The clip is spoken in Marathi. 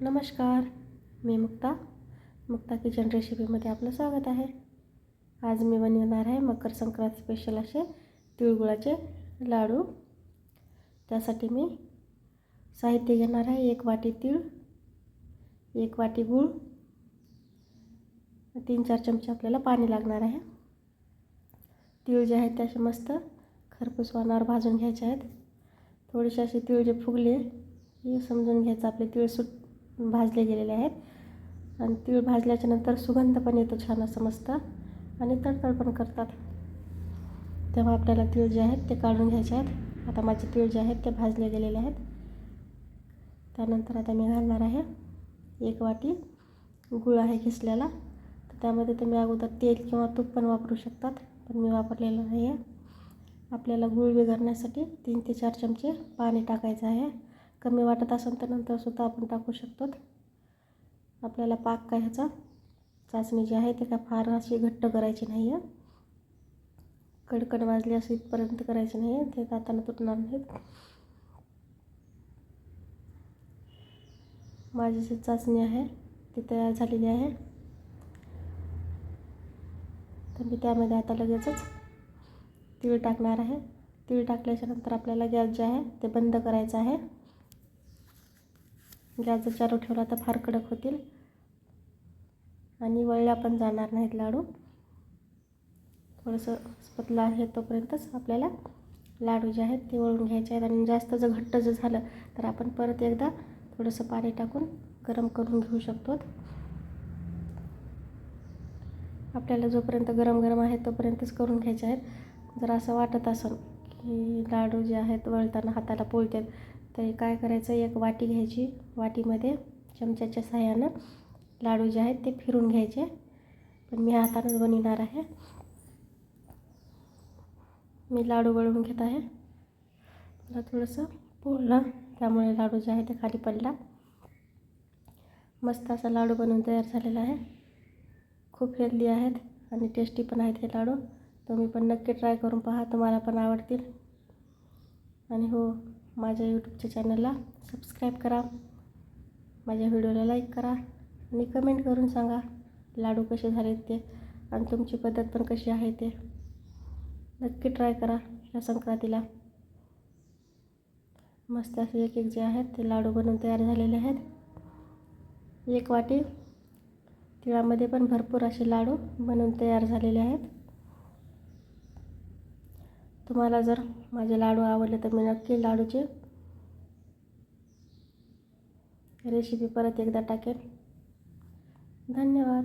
नमस्कार मी मुक्ता. मुक्ता किचन रेसिपीमध्ये आपलं स्वागत आहे. आज मी बनवणार आहे मकर संक्रांत स्पेशल असे तिळगुळाचे लाडू. त्यासाठी मी साहित्य घेणार आहे एक वाटी तीळ एक वाटी गूळ तीन चार चमचे आपल्याला पाणी लागणार आहे. तीळ जे आहेत ते असे मस्त खरपूस वाणावर भाजून घ्यायचे आहेत. थोडेसे असे तीळ जे फुगले हे समजून घ्यायचं आपले तीळ सुट भाजले गेलेले आहेत. आणि तीळ भाजल्याच्यानंतर सुगंध पण येतो छान असं मस्त. आणि तडतड पण करतात. तेव्हा आपल्याला तीळ जे आहेत ते काढून घ्यायचे आहेत. आता माझे तीळ जे आहेत ते भाजले गेलेले आहेत. त्यानंतर आता मी घालणार आहे एक वाटी गूळ आहे खिसल्याला तर त्यामध्ये तुम्ही अगोदर तेल किंवा तूप पण वापरू शकतात. पण मी वापरलेलं नाही आहे आपल्याला गूळ बिघडण्यासाठी तीन ते चार चमचे पाणी टाकायचं आहे. कमी वाटत असेल तर नंतरसुद्धा आपण टाकू शकतो. आपल्याला पाक काय ह्याचा? चाचणी जी आहे ते काय फार अशी घट्ट करायची नाही आहे कडकड वाजली असं इथपर्यंत करायची नाही आहे ते दाताना तुटणार नाहीत. माझी जी चाचणी आहे ती तयार झालेली आहे. तर मी त्यामध्ये आता लगेचच तीळ टाकणार आहे. तीळ टाकल्याच्यानंतर आपल्याला गॅस जे आहे ते बंद करायचं आहे. गॅस जर चालू ठेवला तर फार कडक होतील. आणि वळल्या पण जाणार नाहीत लाडू. थोडंसं पतलं आहे तोपर्यंतच आपल्याला लाडू जे आहेत ते वळून घ्यायचे आहेत. आणि जास्त जर घट्ट जर झालं तर आपण परत एकदा थोडंसं पाणी टाकून गरम करून घेऊ शकतो. आपल्याला जोपर्यंत गरम गरम आहे तोपर्यंतच करून घ्यायचे आहेत. जर असं वाटत असेल की लाडू जे आहेत वळताना हाताला पोळतात तर काय करायचं एक वाटी घ्यायची वाटीमध्ये चमच्याच्या सहाय्यानं लाडू जे आहेत ते फिरून घ्यायचे. पण मी हातानंच बनविणार आहे. मी लाडू वळून घेत आहे. मला थोडंसं पोळलं त्यामुळे लाडू जे आहे ते खाली पडला. मस्त असा लाडू बनवून तयार झालेला आहे. खूप हेल्दी आहेत आणि टेस्टी पण आहेत हे लाडू. तुम्ही पण नक्की ट्राय करून पहा तुम्हाला पण आवडतील. आणि हो माझ्या यूट्यूबच्या चॅनलला सबस्क्राईब करा. माझ्या व्हिडिओला लाईक करा. आणि कमेंट करून सांगा लाडू कसे झालेत ते आणि तुमची पद्धत पण कशी आहे ते. नक्की ट्राय करा या संक्रांतीला. मस्त असे एक एक जे आहेत ते लाडू बनवून तयार झालेले आहेत. एक वाटी तिळामध्ये पण भरपूर असे लाडू बनवून तयार झालेले आहेत. तुम्हाला जर माझे लाडू आवडले तर मी नक्की लाडूचे रेसिपी परत एकदा टाकेन. धन्यवाद.